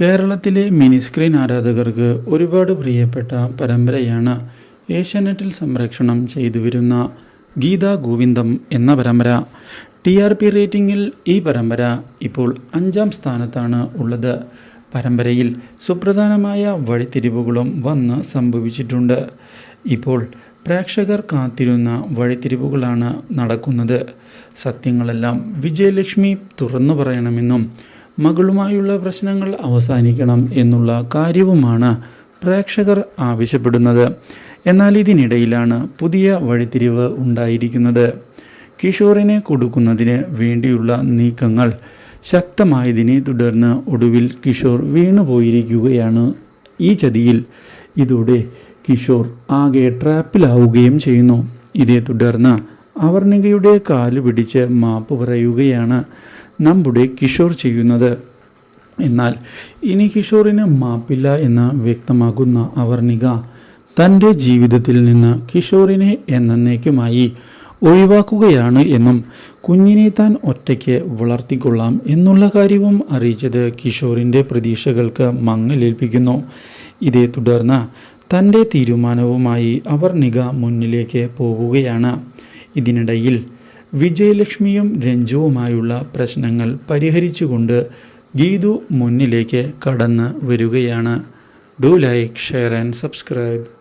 കേരളത്തിലെ mini screen ആരാധകർക്ക് ഒരുപാട് പ്രിയപ്പെട്ട പരമ്പരയാണ് ഏഷ്യാനെറ്റിൽ സംരക്ഷണം ചെയ്തു വരുന്ന ഗീതാ ഗോവിന്ദം എന്ന പരമ്പര. ടി ആർ പി റേറ്റിംഗിൽ ഈ പരമ്പര ഇപ്പോൾ അഞ്ചാം സ്ഥാനത്താണ് ഉള്ളത്. പരമ്പരയിൽ സുപ്രധാനമായ വഴിത്തിരിവുകളും വന്ന് സംഭവിച്ചിട്ടുണ്ട്. ഇപ്പോൾ പ്രേക്ഷകർ കാത്തിരുന്ന വഴിത്തിരിവുകളാണ് നടക്കുന്നത്. സത്യങ്ങളെല്ലാം വിജയലക്ഷ്മി തുറന്നു പറയണമെന്നും മകളുമായുള്ള പ്രശ്നങ്ങൾ അവസാനിക്കണം എന്നുള്ള കാര്യവുമാണ് പ്രേക്ഷകർ ആവശ്യപ്പെടുന്നത്. എന്നാൽ ഇതിനിടയിലാണ് പുതിയ വഴിത്തിരിവ് ഉണ്ടായിരിക്കുന്നത്. കിഷോറിനെ കൊടുക്കുന്നതിന് വേണ്ടിയുള്ള നീക്കങ്ങൾ ശക്തമായതിനെ തുടർന്ന് ഒടുവിൽ കിഷോർ വീണുപോയിരിക്കുകയാണ് ഈ ചതിയിൽ. ഇതോടെ കിഷോർ ആകെ ട്രാപ്പിലാവുകയും ചെയ്യുന്നു. ഇതേ തുടർന്ന് അവർണികയുടെ കാൽ പിടിച്ച് മാപ്പ് പറയുകയാണ്. നമ്മുടെ കിഷോർ ചെയ്യുന്നത്. എന്നാൽ ഇനി കിഷോറിന് മാപ്പില്ല എന്ന് വ്യക്തമാകുന്ന അവർണിക തന്റെ ജീവിതത്തിൽ നിന്ന് കിഷോറിനെ എന്നേക്കുമായി ഒഴിവാക്കുകയാണ് എന്നും കുഞ്ഞിനെ താൻ ഒറ്റയ്ക്ക് വളർത്തിക്കൊള്ളാം എന്നുള്ള കാര്യവും അറിയിച്ചത് കിഷോറിന്റെ പ്രതീക്ഷകൾക്ക് മങ്ങലേൽപ്പിക്കുന്നു. ഇതേ തുടർന്ന് തന്റെ തീരുമാനവുമായി അവർണിക മുന്നിലേക്ക് പോവുകയാണ്. ഇതിനിടയിൽ വിജയലക്ഷ്മിയും രഞ്ജുവുമായുള്ള പ്രശ്നങ്ങൾ പരിഹരിച്ചുകൊണ്ട് ഗീതു മുന്നിലേക്ക് കടന്ന് വരികയാണ്. Do like share and subscribe.